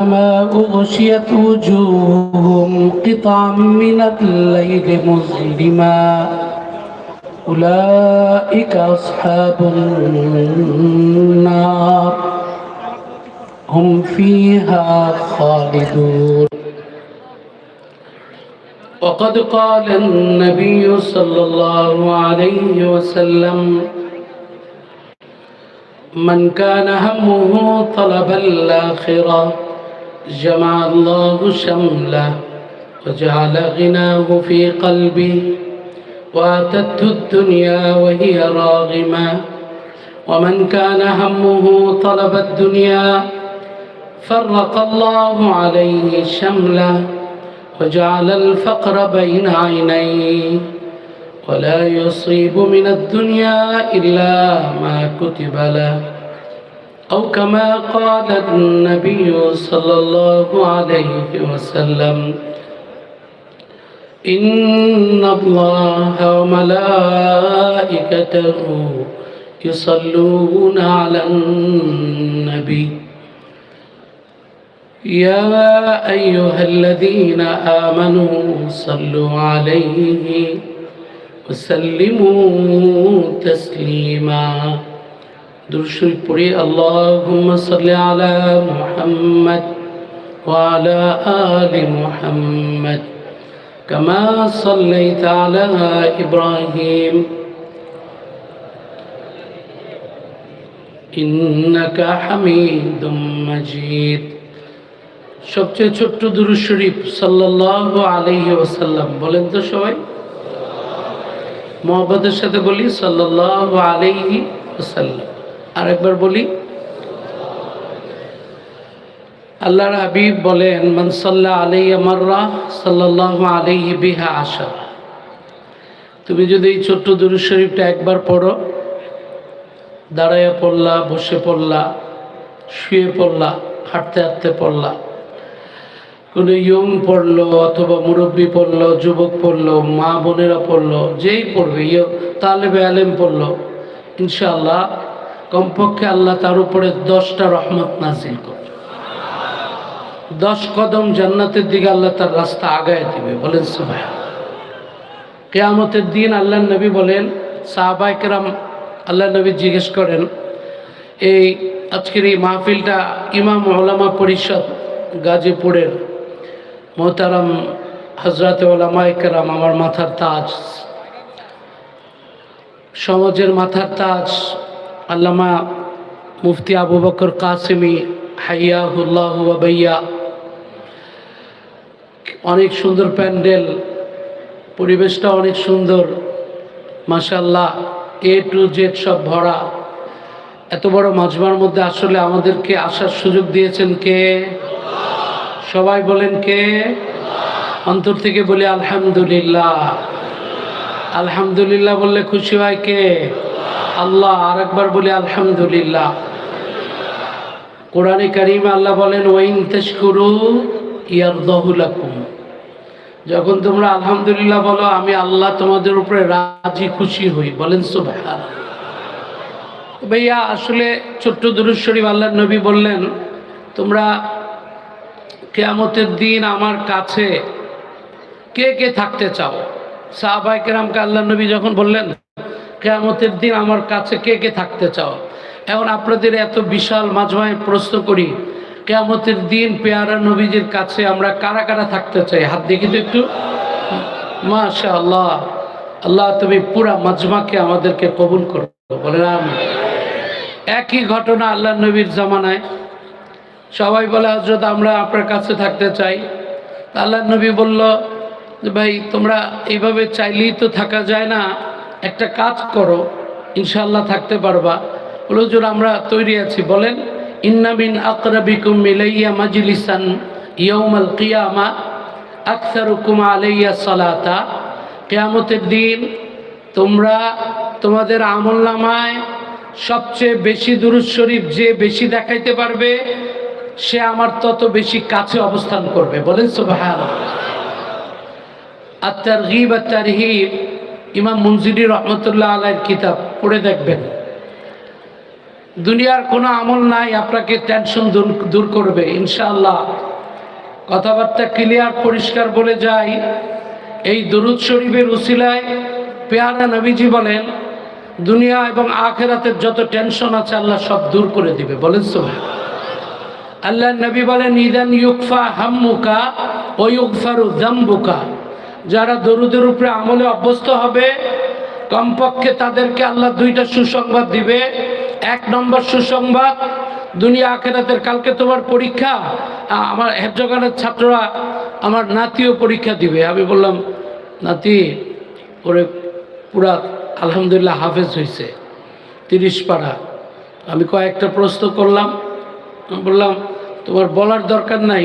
ما أغشيت وجوههم قطعا من الليل مظلما. أولئك أصحاب النار. هم فيها خالدون. وقد قال النبي صلى الله عليه وسلم من كان همه طلب الآخرة جمع الله شمله وجعل غناه في قلبه وأتته الدنيا وهي راغمة. ومن كان همه طلب الدنيا فرق الله عليه شمله وجعل الفقر بين عينيه. ولا يصيب من الدنيا إلا ما كتب له. أو كما قال النبي صلى الله عليه وسلم إن الله وملائكته يصلون على النبي. يا أيها الذين آمنوا صلوا عليه وسلموا تسليما. درشي بري اللهم صل على محمد وعلى آل محمد كما صليت على إبراهيم إنك حميد مجيد সবচেয়ে ছোট্ট দুরু শরীফ সাল্লাহ আলহি ওসাল্লাম বলেন তো সবাই মোহাম্মদের সাথে বলি সাল্লাহ আলহি ওসাল্লাম আরেকবার বলি, আল্লাহর হাবিব বলেন মনসাল্লাহ আলাই আমার্রা সাল্লাহ আলাইহি বিহা আশা তুমি যদি এই ছোট্ট দুরু শরীফটা একবার পড়ো, দাঁড়াইয়া পড়লা, বসে পড়লা, শুয়ে পড়লা, হাঁটতে হাঁটতে পড়লা। কোনো ইয়ং পড়ল অথবা মুরব্বী পড়ল, যুবক পড়ল, মা বোনেরা পড়ল, যেই পড়বে, ইয় তালেবে আলেম পড়ল, ইনশাআল্লাহ কমপক্ষে আল্লাহ তার উপরে দশটা রহমত নাজিল করবে দশ কদম জান্নাতের দিকে আল্লাহ তার রাস্তা আগায় দিবে, বলেন সবাই কেয়ামতের দিন আল্লাহ নবী বলেন সাহাবাইকেরাম আল্লাহ নবী জিজ্ঞেস করেন, এই আজকের এই মাহফিলটা ইমাম ওলামা পরিষদ গাজীপুরের মোহতারাম হজরত ওলামাইকেরাম আমার মাথার তাজ, সমাজের মাথার তাজ আল্লামা মুফতি আবু বকর কাসিমি হাইয়াহুল্লাহ বাইয়া। অনেক সুন্দর প্যান্ডেল, পরিবেশটা অনেক সুন্দর। মাসাল্লাহ এ টু জেড সব ভরা। এত বড় মাজমার মধ্যে আসলে আমাদেরকে আসার সুযোগ দিয়েছেন কে? সবাই বলেন কে? অন্তর থেকে বলি আলহামদুলিল্লাহ। আলহামদুলিল্লাহ বললে খুশি হয় কে? আল্লাহ আর একবার বলি আলহামদুলিল্লাহ। কোরআনে কারিম আল্লাহ বলেন, ওয়াইন তেশকুরু ইয়ার দহুলাকুম যখন তোমরা আলহামদুলিল্লাহ বলো, আমি আল্লাহ তোমাদের উপরে রাজি, খুশি হই। বলেন সুবহান ভাইয়া, আসলে ছোট্ট দুরুদ শরীফ আল্লাহ নবী বললেন, তোমরা কেয়ামতের দিন আমার কাছে কে কে থাকতে চাও? সাহাবাই কেরামকে আল্লাহ নবী যখন বললেন কেয়ামতের দিন আমার কাছে কে কে থাকতে চাও? এখন আপনাদের এত বিশাল মাঝমায় প্রশ্ন করি, কেয়ামতের দিন পেয়ারা নবীজির কাছে আমরা কারা কারা থাকতে চাই? হাত দেখি তো একটু। মাশা আল্লাহ আল্লাহ তুমি পুরা মাজমাকে আমাদেরকে কবুল করো। বলে একই ঘটনা আল্লাহ নবীর জামানায়। সবাই বলে হজরত আমরা আপনার কাছে থাকতে চাই। আল্লাহ নবী বলল ভাই, তোমরা এইভাবে চাইলেই তো থাকা যায় না। একটা কাজ করো ইনশাল্লাহ থাকতে পারবা। বলো, হুজুর, আমরা তৈরি আছি। বলেন ইন্নামিন আকরাবিকুম মিলাইয়া মাজলিসান ইয়ৌমাল কিয়ামা আকসারুকুম আলাইয়া সালাতা। কেয়ামতের দিন তোমরা তোমাদের আমল নামায় সবচেয়ে বেশি দুরুদ শরীফ যে বেশি দেখাইতে পারবে, সে আমার তত বেশি কাছে অবস্থান করবে। বলেন সুবাহান আত্মার গিব আত্মার হিব ইমাম মঞ্জিরি রহমতুল্লাহ আলাইয়ের কিতাব, পড়ে দেখবেন। দুনিয়ার কোনো আমল নাই, আপনাকে টেনশন দূর করবে, ইনশাআল্লাহ। কথাবার্তা ক্লিয়ার পরিষ্কার বলে যাই, এই দরুদ শরীফের উসিলায় পেয়ারা নবীজি বলেন, দুনিয়া এবং আখেরাতের যত টেনশন আছে আল্লাহ সব দূর করে দিবে, বলেন সোহাই আল্লাহ নবী বলেন, ইদান ইউকফা হাম্মুকা ও ইউকফারু জাম্বুকা যারা দরুদের উপরে আমলে অভ্যস্ত হবে, কমপক্ষে তাদেরকে আল্লাহ দুইটা সুসংবাদ দিবে। এক নম্বর সুসংবাদ, দুনিয়া আখেরাতের কালকে তোমার পরীক্ষা আমার হেফজগানের ছাত্ররা আমার নাতিও পরীক্ষা দিবে। আমি বললাম, নাতি, ওরে পুরা আলহামদুলিল্লাহ হাফেজ হয়েছে তিরিশ পাড়া। আমি কয়েকটা প্রশ্ন করলাম। বললাম, তোমার বলার দরকার নাই।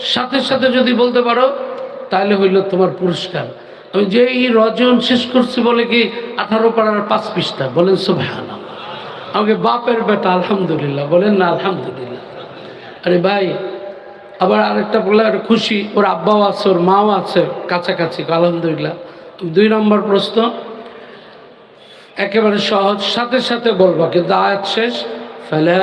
সাথে সাথে যদি বলতে পারো, তাহলে হইল তোমার পুরস্কার। আমি যে এই রজন শেষ করছি বলে কি আঠারো পাড়ার পাঁচ পিসটা বলেন সো সুভান আমাকে বাপের বেটা, আলহামদুলিল্লাহ, বলেন না, আলহামদুলিল্লাহ। আরে ভাই, আবার আরেকটা বললে একটা খুশি, ওর আব্বাও আছে, ওর মাও আছে, কাছাকাছি, আলহামদুলিল্লাহ। দুই নম্বর প্রশ্ন, একেবারে সহজ, সাথে সাথে বলবা, কিন্তু আয়াত শেষ, ফেলা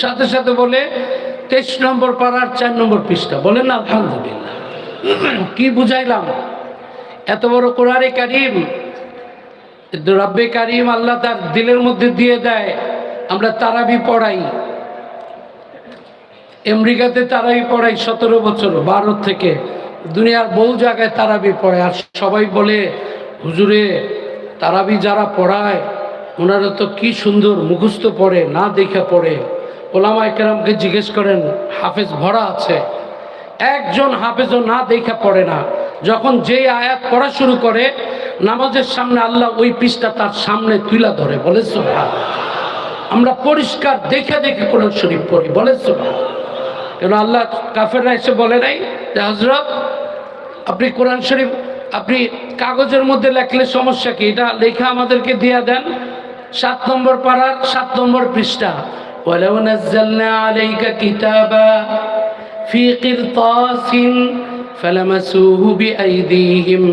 সাথে সাথে বলে, তেইশ নম্বর পাড়ার চার নম্বর পৃষ্ঠা। বলেন না কি বুঝাইলাম? এত বড় কোরআনে কারিম, রব্বে কারিম আল্লাহ তার দিলের মধ্যে দিয়ে দেয়, আমরা তারাবি পড়াই। আমেরিকাতে তারাবি পড়াই সতেরো বছর ভারত থেকে। দুনিয়ার বহু জায়গায় তারাবি পড়ে আর সবাই বলে, হুজুরে তারাবি যারা পড়ায়, ওনারা তো কি সুন্দর মুখস্থ পড়ে, না দেখে পড়ে। ওলামা একরামকে জিজ্ঞেস করেন, হাফেজ ভরা আছে? একজন হাফেজও না দেখা পড়ে না। যখন যে আয়াত পড়া শুরু করে, নামাজের সামনে আল্লাহ ওই পৃষ্ঠা তার সামনে তুলা ধরে, বলে সোভা আমরা পরিষ্কার দেখে দেখে কোরআন শরীফ পড়ি, বলে সোভা কেন আল্লাহ কাফেররা এসে বলে নাই যে হজরত আপনি কোরআন শরীফ আপনি কাগজের মধ্যে লেখলে সমস্যা কি এটা লেখা আমাদেরকে দিয়ে দেন সাত নম্বর পাড়ার সাত নম্বর পৃষ্ঠা ولو نزلنا عليك كتابا في قرطاس فلمسوه بأيديهم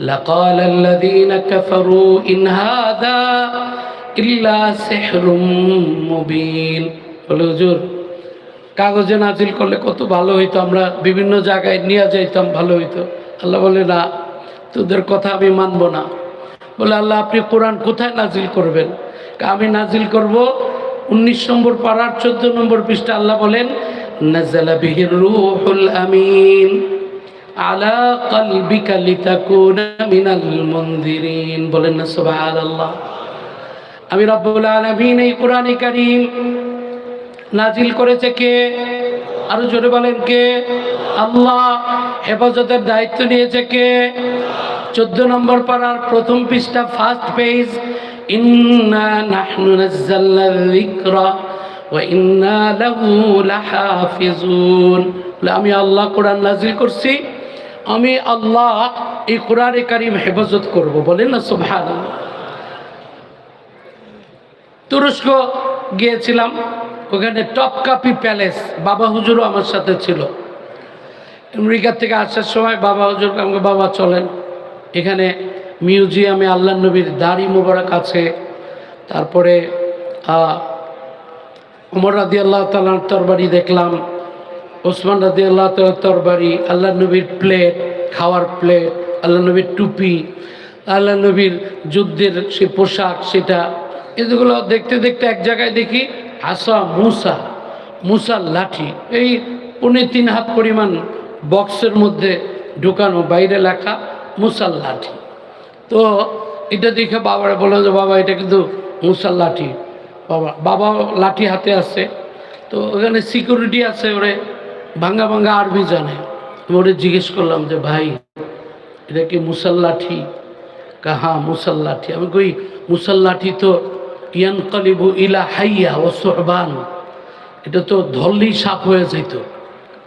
لقال الذين كفروا إن هذا إلا سحر مبين বলে হুজুর কাগজে নাজিল করলে কত ভালো হইতো আমরা বিভিন্ন জায়গায় নিয়ে যাইতাম ভালো হইতো আল্লাহ বলে না তোদের কথা আমি মানব না। বলে, আল্লাহ, আপনি কোরআন কোথায় নাজিল করবেন? আমি নাজিল করব উনিশ নম্বর পাড়ার চোদ্দ নম্বর পৃষ্ঠা, আল্লাহ বলেন মিনাল বলেন না আমি রব্বুল আলামিন এই কোরআনে নাজিল করেছে কে? আরও জোরে বলেন কে? আল্লাহ হেফাজতের দায়িত্ব নিয়েছে কে? চোদ্দ নম্বর পাড়ার প্রথম পৃষ্ঠা ফার্স্ট পেজ ইন্না নাহনু নাজ্জালনা যিকরা ওয়া ইন্না আমি আল্লাহ কোরআন নাজিল করছি, আমি আল্লাহ এই কোরআনে কারিম হেফাজত করব। বলেন না, সুবহানাল্লাহ। তুরস্ক গিয়েছিলাম, ওখানে টপ কাপি প্যালেস, বাবা হুজুরও আমার সাথে ছিল। আমেরিকা থেকে আসার সময় বাবা হুজুর আমাকে, বাবা, চলেন। এখানে মিউজিয়ামে আল্লাহ নবীর দাড়ি মোবারক আছে। তারপরে উমর রাদি আল্লাহ তালার তরবারি দেখলাম। ওসমান রাদি আল্লাহ তালার তরবারি, আল্লাহ নবীর প্লেট, খাওয়ার প্লেট, আল্লাহ নবীর টুপি, আল্লাহ নবীর যুদ্ধের সে পোশাক, সেটা এগুলো দেখতে দেখতে এক জায়গায় দেখি হাসা, মুসা, মুসার লাঠি। এই পৌনে তিন হাত পরিমাণ বক্সের মধ্যে ঢুকানো, বাইরে লেখা মুসার লাঠি। তো এটা দেখে বাবারা বলল যে, বাবা, এটা কিন্তু মুসার লাঠি। বাবা বাবা লাঠি হাতে আছে। তো ওখানে সিকিউরিটি আছে, ওরে ভাঙ্গা ভাঙ্গা আরবি জানে। ওরে জিজ্ঞেস করলাম যে, ভাই, এটা কি মুসাল্লাঠি কাহা মুসাল্লাঠি আমি কই মুসাল্লাঠি তো ইয়ান কলিবু ইলা হাইয়া ও সোহবান। এটা তো ধরলেই সাপ হয়ে যেত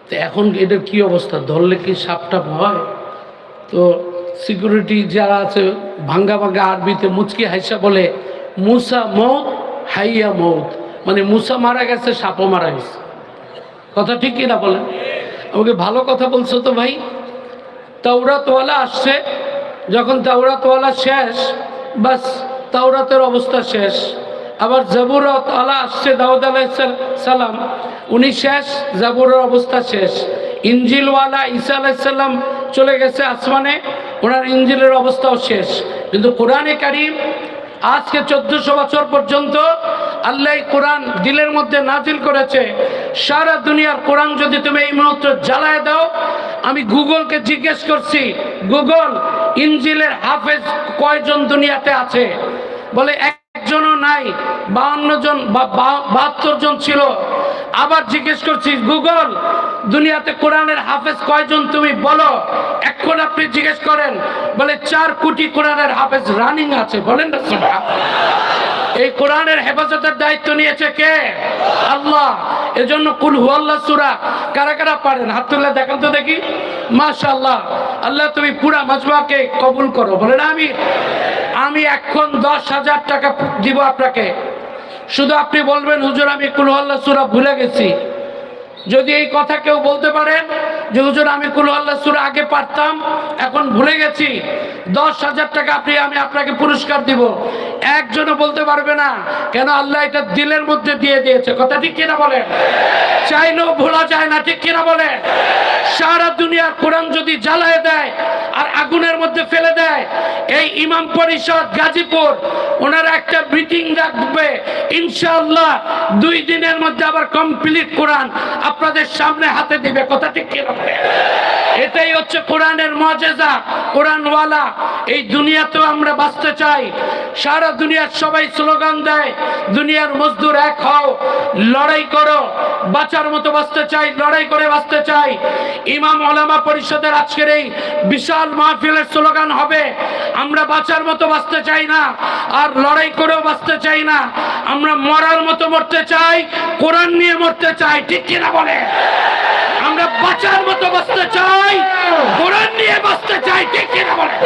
তো এখন এটার কি অবস্থা? ধরলে কি সাপ টাপ হয়? তো সিকিউরিটি যারা আছে, ভাঙ্গা ভাঙ্গা আরবিতে মুচকি হাইসা বলে, মুসা মৌত হাইয়া মৌত মানে মুসা মারা গেছে, সাপও মারা গেছে। কথা ঠিক কিনা বলেন? আমাকে ভালো কথা বলছো তো ভাই? তাওরাতওয়ালা আসছে। যখন তাওরাতওয়ালা শেষ, বাস তাওরাতের অবস্থা শেষ। আবার জাবুরত আলা আসছে দাউদ সালাম। উনি শেষ, জাবুরের অবস্থা শেষ। ইঞ্জিলওয়ালা ঈসা আলাইসাল্লাম চলে গেছে আসমানে, ওনার ইঞ্জিলের অবস্থাও শেষ। কিন্তু কোরআনে কারিম আজকে চোদ্দশো বছর পর্যন্ত আল্লাহ কোরআন দিলের মধ্যে নাজিল করেছে। সারা দুনিয়ার কোরআন যদি তুমি এই মুহূর্তে জ্বালায় দাও, আমি গুগলকে জিজ্ঞেস করছি, গুগল ইঞ্জিলের হাফেজ কয়জন দুনিয়াতে আছে? বলে একজনও নাই বাহান্ন জন বা বাহাত্তর জন ছিল। আবার জিজ্ঞেস করছি, গুগল, দুনিয়াতে কোরআনের হাফেজ কয়জন তুমি বলো? এখন আপনি জিজ্ঞেস করেন, বলে চার কোটি কোরআনের হাফেজ রানিং আছে, বলেন না সুবহান। এই কোরআনের হেফাজতের দায়িত্ব নিয়েছে কে? আল্লাহ। এজন্য কুল হু আল্লাহ সুরা। কারা কারা পারেন? হাত তুলে দেখান তো দেখি। মাশাআল্লাহ। আল্লাহ তুমি পুরা মাজমাকে কবুল করো, বলেন আমি আমি এখন দশ হাজার টাকা দিব আপনাকে। শুধু আপনি বলবেন, হুজুর, আমি কুল আল্লাহ সুরা ভুলে গেছি। যদি এই কথা কেউ বলতে পারেন যে, হুজুর, আমি কুল আল্লাহ সুরা আগে পারতাম, এখন ভুলে গেছি। দশ হাজার টাকা আপনি, আমি আপনাকে পুরস্কার দিব। একজনও বলতে পারবে না, কেন আল্লাহ এটা দিলের মধ্যে দিয়ে দিয়েছে। কথা ঠিক কিনা বলেন? চাইলেও ভোলা যায় না, ঠিক কিনা বলেন? সারা দুনিয়ার কোরআন যদি জ্বালায় দেয় আর আগুনের মধ্যে ফেলে দেয়, এই ইমাম পরিষদ গাজীপুর, ওনারা একটা মিটিং রাখবে। ইনশাআল্লাহ দুই দিনের মধ্যে আবার কমপ্লিট কোরআন আপনাদের সামনে হাতে দিবে। কথা ঠিক কিনা বলেন? এটাই হচ্ছে কোরআনের মজেজা, কোরআনওয়ালা। এই দুনিয়াতেও আমরা বাঁচতে চাই। সারা দুনিয়ার সবাই স্লোগান দেয়, দুনিয়ার মজদুর এক হও, লড়াই করো, বাঁচার মতো বাঁচতে চাই, লড়াই করে বাঁচতে চাই। ইমাম ওলামা পরিষদের আজকের এই বিশাল মাহফিলের স্লোগান হবে, আমরা বাঁচার মতো বাঁচতে চাই না, আর লড়াই করেও বাঁচতে চাই না, আমরা মরার মতো মরতে চাই, কোরআন নিয়ে মরতে চাই, ঠিক কিনা বলে? আমরা বাঁচার মতো বাঁচতে চাই, কোরআন নিয়ে বাঁচতে চাই, ঠিক কিনা বলে?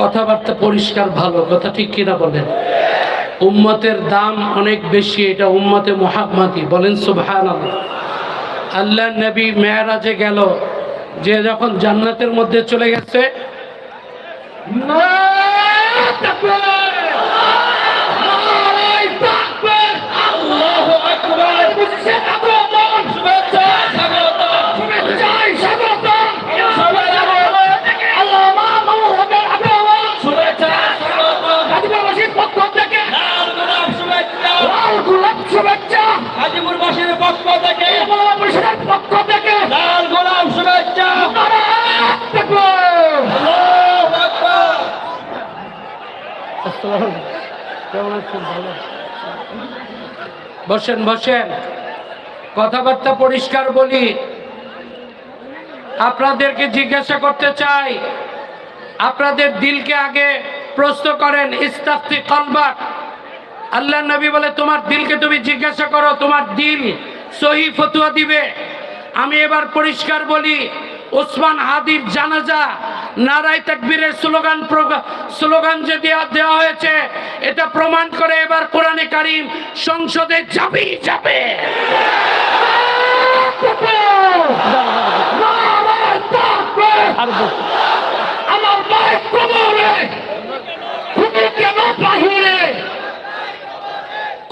কথাবার্তা পরিষ্কার ভালো কথা ঠিক কিনা বলেন। উম্মতের দাম অনেক বেশি এটা উম্মতে মোহাম্মতি বলেন সুবহান আল্লাহ নবী মেয়ারাজে গেল যে যখন জান্নাতের মধ্যে চলে গেছে গাজীপুরবাসীর পক্ষ থেকে পক্ষ থেকে লাল গোলাম শুভেচ্ছা। আল্লাহু আকবার। কেমন আছেন ভালো বসেন বসেন। কথাবার্তা পরিষ্কার বলি। আপনাদেরকে জিজ্ঞাসা করতে চাই আপনাদের দিলকে আগে প্রশ্ন করেন ইস্তাফতি কলবাক আল্লাহ নবী বলে, তোমার দিলকে তুমি জিজ্ঞাসা করো, তোমার দিল সহি ফতুয়া দিবে? আমি এবার পরিষ্কার বলি, ওসমান হাদির জানাজা নারায় তাকবীরের স্লোগান স্লোগান যে দেওয়া দেওয়া হয়েছে, এটা প্রমাণ করে এবার কোরআনে কারিম সংসদে যাবেই যাবে আমার মায়ের কবরে তুমি কেন বাহিরে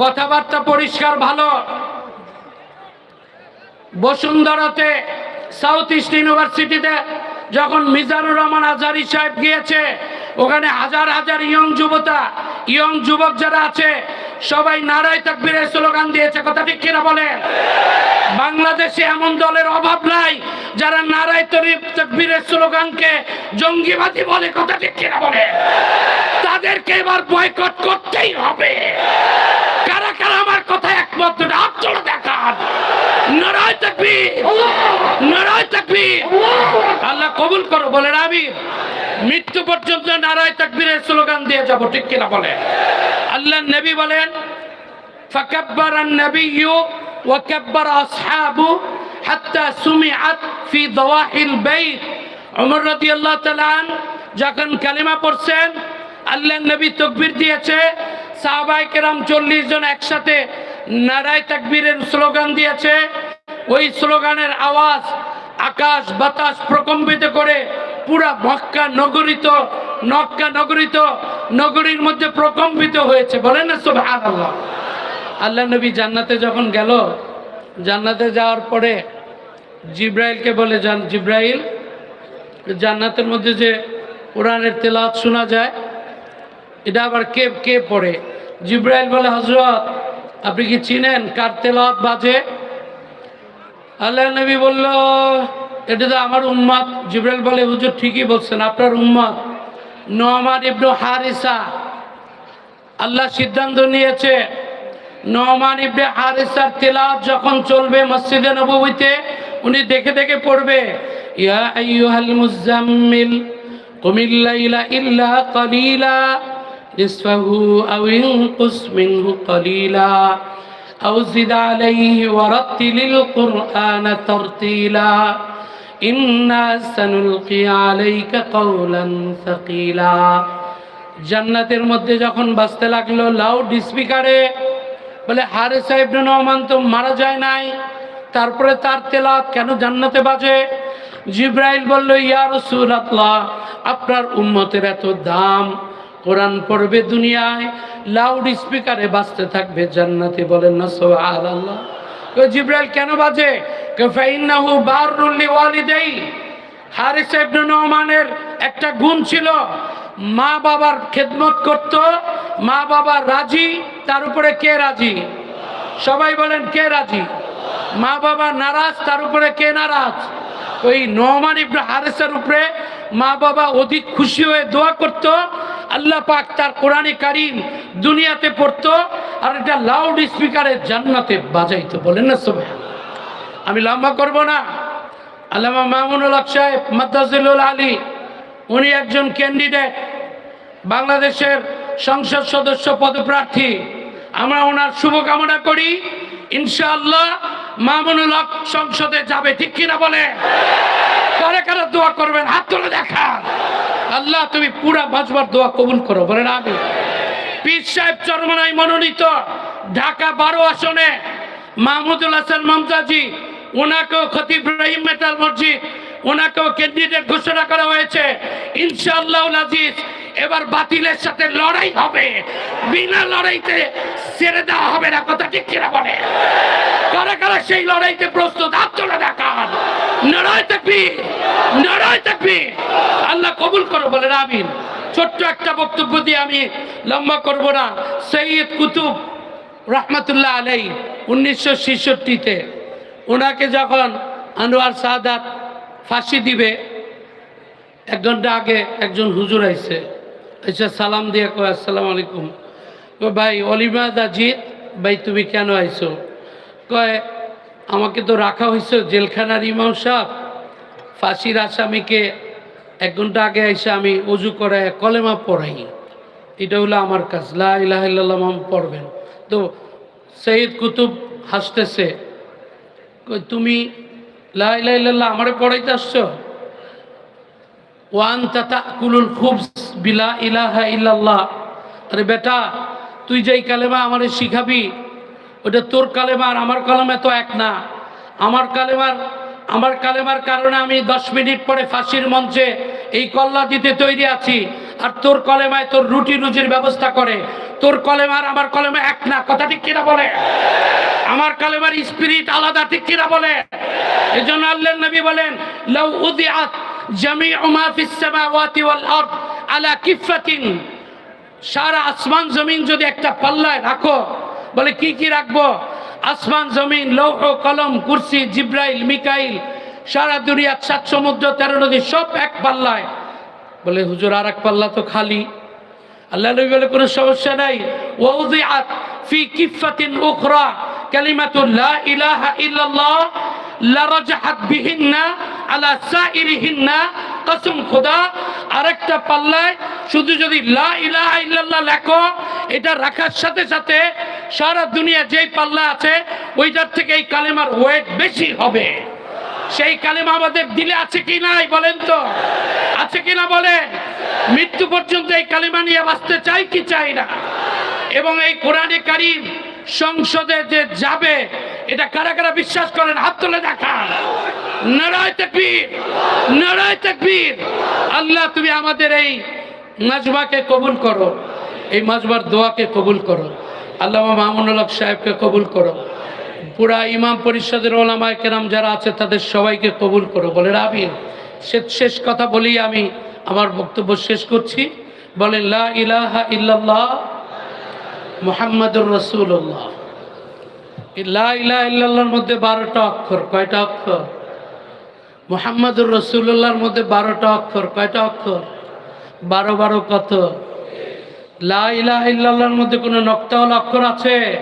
কথাবার্তা পরিষ্কার, ভালো। বসুন্ধরাতে সাউথ ইস্ট ইউনিভার্সিটিতে যখন মিজানুর রহমান আজারি সাহেব গিয়েছে, ওখানে হাজার হাজার ইয়ং যুবতা ইয়ং যুবক যারা আছে সবাই নারায় তাকবীরের স্লোগান দিয়েছে, কথা ঠিক কিনা বলেন? বাংলাদেশে এমন দলের অভাব নাই যারা নারায় তাকবীরের স্লোগানকে জঙ্গিবাদী বলে, কথা ঠিক কিনা বলে তাদেরকে এবার বয়কট করতেই হবে। কারা কারা আমার কথা একমত দুটো হাত দেখান। নারায় তাকবীর নারায় তাকবীর। আল্লাহ কবুল করো, বলেন আমি মৃত্যু পর্যন্ত নারায় তাকবীরের স্লোগান দিয়ে যাব, ঠিক কিনা বলে আল্লাহ নবী বলেন فكبر النبي وكبر أصحابه حتى سمعت في ضواحي البيت عمر رضي الله تعالى عنه যখন কালিমা পড়ছেন আল্লাহ নবী তকবীর দিয়েছে সাহাবাই কেরাম চল্লিশ জন একসাথে নারায় তাকবীরের স্লোগান দিয়েছে ওই স্লোগানের আওয়াজ আকাশ বাতাস প্রকম্পিত করে পুরা মক্কা নগরিত, নক্কা নগরিত, নগরীর মধ্যে প্রকম্পিত হয়েছে। বলেন না, সুবহানাল্লাহ। আল্লাহ আল্লাহ নবী জান্নাতে যখন গেল, জান্নাতে যাওয়ার পরে জিব্রাইলকে বলে যান জিব্রাইল, জান্নাতের মধ্যে যে কোরআনের তেলাত শোনা যায়, এটা আবার কে কে পড়ে? জিব্রাইল বলে হজরত আপনি কি চিনেন কার তেলাত বাজে? আল্লাহ নবী বলল এটা তো আমার উম্মাদ জিব্রাইল বলে, হুজুর, ঠিকই বলছেন, আপনার উম্মাদ নোমান ইবনু হারিসা। আল্লাহ সিদ্ধান্ত নিয়েছে, নোমান ইবনে হারিসার তেলাওয়াত যখন চলবে মসজিদে নববীতে, উনি দেখে দেখে পড়বে, ইয়া আইয়ুহাল মুজাম্মিল কুমিল লাইলা ইল্লা কালিলা নিসফাহু আও ইনকুস মিনহু কালিলা, আও জিদ আলাইহি ওয়ারাত্তিলিল কুরআনা তারতিলা। ইন্না সানুলকি আলাইকা কাওলান সাকিলা। জান্নাতের মধ্যে যখন বাজতে লাগল লাউড স্পিকারে বলে, হারে সাহেব নহমান তো মারা যায় নাই। তারপরে তার তেলাত কেন জান্নাতে বাজে? জিব্রাইল বলল, ইয়া রাসূলুল্লাহ, আপনার উম্মতের এত দাম। কোরআন পড়বে দুনিয়ায় লাউড স্পিকারে বাজতে থাকবে জান্নাতে। বলেন না, সুবহানাল্লাহ। তো জিব্রাইল কেন বাজে? ফাইন্নাহু বাররুল লিওয়ালিদাই হারিস ইবনে নোমানের একটা গুণ ছিল, মা বাবার খেদমত করত, মা বাবা রাজি, তার উপরে কে রাজি? সবাই বলেন, কে রাজি? মা বাবা নারাজ, তার উপরে কে নারাজ? ওই নোমান ইবনে হারিসের উপরে মা বাবা অধিক খুশি হয়ে দোয়া করত আল্লাহ পাক তার কোরআনে কারিম দুনিয়াতে পড়তো আর এটা লাউড স্পিকারে জান্নাতে বাজাইতো। বলেন না সবাই আমি লম্বা করব না। আল্লামা মামুনুল হক সাহেব মাদ্দাজুল আলী, উনি একজন ক্যান্ডিডেট বাংলাদেশের সংসদ সদস্য পদপ্রার্থী। আমরা ওনার শুভকামনা করি। ইনশাআল্লাহ মামুনুল হক সংসদে যাবে, ঠিক কিনা বলে? কারা কারা দোয়া করবেন? হাত তুলে দেখান। আল্লাহ, তুমি পুরা বাজবার দোয়া কবুল করো, বলেন আমি। পীর সাহেব চরমনাই মনোনীত, ঢাকা বারো আসনে। মাহমুদুল হাসান মমতাজি, ওনাকেও খতিব মেটাল মসজিদ, ওনাকেও ক্যান্ডিডেট ঘোষণা করা হয়েছে। ইনশাআল্লাহ আজিজ এবার বাতিলের সাথে লড়াই হবে। বিনা লড়াইতে ছেড়ে দেওয়া হবে না, কথা ঠিক কিনা বলে? কারা কারা সেই লড়াইতে প্রস্তুত? হাত তোলা দেখান লড়াই থাকবি লড়াই থাকবি আল্লাহ কবুল করো বলে আমিন। ছোট্ট একটা বক্তব্য দিয়ে আমি লম্বা করব না। সৈয়দ কুতুব রহমতুল্লাহ আলাই উনিশশো ছেষট্টিতে ওনাকে যখন আনোয়ার সাদাত ফাঁসি দিবে, এক ঘণ্টা আগে একজন হুজুর আইছে। এসে সালাম দিয়ে কয়, আসসালামু আলাইকুম। ভাই, অলিমা দাজিদ ভাই, তুমি কেন আইছো? কয়, আমাকে তো রাখা হয়েছে জেলখানার ইমাম সাহ ফাঁসির আসামিকে এক ঘণ্টা আগে এসে আমি অজু করে কলেমা পড়াই। এটা হলো আমার কাজ। লা ইলাহা ইল্লাল্লাহ মাম পড়বেন। তো সৈয়দ কুতুব হাসতেছে তুমি লা ইলাহা ইল্লাল্লাহ আমারে পড়াইতে আসছো? ওয়ান তাতা কুলুল খুব বিলা ইলাহা ইল্লাল্লাহ। বেটা, তুই যেই কালেমা আমারে শিখাবি ওটা তোর কালেমা আর আমার কালেমা তো এক না। আমার কালেমার আমার কালেমার কারণে আমি দশ মিনিট পরে ফাঁসির মঞ্চে এই কল্লা দিতে তৈরি আছি। আর তোর কলেমায় তোর রুটি রুজির ব্যবস্থা করে। তোর কলেমার, আমার কলেমা এক না। কথা ঠিক কিনা বলে? আমার কালেমার স্পিরিট আলাদা ঠিক কিনা বলে? এই জন্য আল্লাহ নবী বলেন, লাউ উদিআত জামিউ মা ফিস সামাওয়াতি ওয়াল আরদ আলা কিফাতিন সারা আসমান জমিন যদি একটা পাল্লায় রাখো, বলে কি কি রাখব? আসমান জমিন, লৌহ, কলম, কুরসি, জিব্রাইল, মিকাইল, সারা দুনিয়ার সাত সমুদ্র, তেরো নদী, সব এক পাল্লায়। বলে হুজুর আর এক পাল্লা তো খালি। আল্লাহ নবী বলে কোনো সমস্যা নাই। ফি কিফাতিন উখরা, কালিমাতু লা ইলাহা ইল্লাল্লাহ, লারাজাহাত বিহিন্না আলা সাইরিহিন্না, কসম খোদা, আরেকটা পাল্লায় শুধু যদি লা ইলাহা ইল্লাল্লাহ লেখো, এটা রাখার সাথে সাথে সারা দুনিয়া যেই পাল্লা আছে, ওইটার থেকে এই কালেমার ওয়েট বেশি হবে। সেই কালেমা আমাদের দিলে আছে কি নাই বলেন তো? আছে কি না বলেন? মৃত্যু পর্যন্ত এই কালেমা নিয়ে বাঁচতে চাই কি চাই না? এবং এই কোরআনে কারিম সংসদে যে যাবে, এটা কারা কারা বিশ্বাস করেন? হাত তুলে দেখান। নারায় তাকবীর নারায় তাকবীর। আল্লাহ, তুমি আমাদের এই মাজমাকে কবুল করো। এই মাজমার দোয়াকে কবুল করো। আল্লাহ মামুনুল সাহেবকে কবুল করো। পুরা ইমাম পরিষদের ওলামায় কেরাম যারা আছে, তাদের সবাইকে কবুল করো। বলে আমিন শেষ শেষ কথা বলি আমি আমার বক্তব্য শেষ করছি। বলেন লা ইলাহা ইল্লাল্লাহ মুহাম্মাদুর রসুল্লাহ ইল্লাল্লাহর মধ্যে বারোটা অক্ষর, কয়টা অক্ষর? মোহাম্মদুর রসুল্লাহর মধ্যে বারোটা অক্ষর, কয়টা অক্ষর? বারো বারো কত? লা ইলাহা ইল্লাল্লাহর মধ্যে কোনো নক্তাওয়ালা অক্ষর আছে?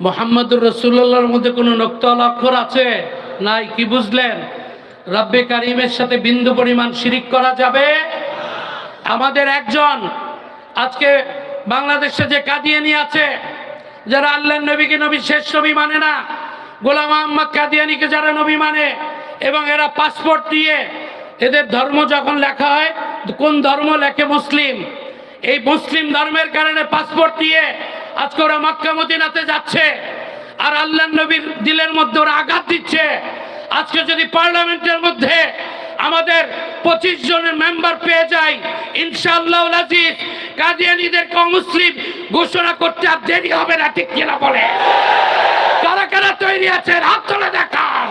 মোহাম্মদুর রসুল্লাহর মধ্যে কোনো নক্তাল অক্ষর আছে? নাই, কি বুঝলেন? রব্বে কারিমের সাথে বিন্দু পরিমাণ শিরিক করা যাবে? আমাদের একজন আজকে বাংলাদেশে যে কাদিয়ানি আছে, যারা আল্লাহ নবীকে নবী শেষ নবী মানে না, গোলাম আহম্মদ কাদিয়ানিকে যারা নবী মানে এবং এরা পাসপোর্ট দিয়ে এদের ধর্ম যখন লেখা হয়, কোন ধর্ম লেখে মুসলিম? এই মুসলিম ধর্মের কারণে পাসপোর্ট দিয়ে আজকে ওরা মক্কা মদিনাতে যাচ্ছে, আর আল্লাহ নবীর দিলের মধ্যে ওরা আঘাত দিচ্ছে। আজকে যদি পার্লামেন্টের মধ্যে আমাদের পঁচিশ জনের মেম্বার পেয়ে যায়। ইনশাআল্লাহ আজিজ, কাদিয়ানিদের মুসলিম ঘোষণা করতে আর দেরি হবে না, ঠিক কিনা বলে? কারা কারা তৈরি আছেন? হাত তুলে দেখান।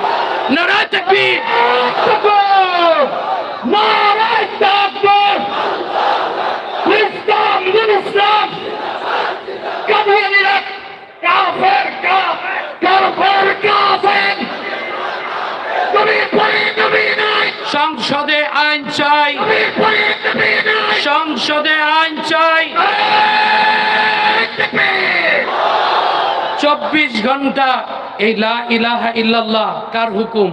নারায় তাকবীর! নারায়ে তাকবীর! আইন চাই! সংসদে আইন চাই। চব্বিশ ঘণ্টা এই লা ইলাহা ইল্লাল্লাহ, কার হুকুম?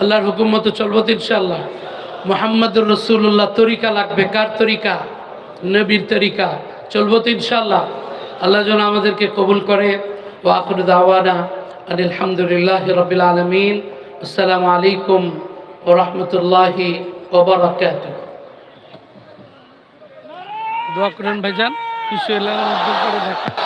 আল্লাহর হুকুম মতো চলবো ইনশাল্লাহ মোহাম্মদুর রসুল্লাহ তরিকা লাগবে। কার তরিকা? নবীর তরিকা। চলবো তো ইনশাল্লাহ আল্লাহ যেন আমাদেরকে কবুল করে। ও আকুর দাওয়ানা আলহামদুলিল্লাহ রবিল আলমিন। আসসালামু আলাইকুম রহমতুল্লাহি দোয়া করেন ভাইজান কিছু এলাকার দেখা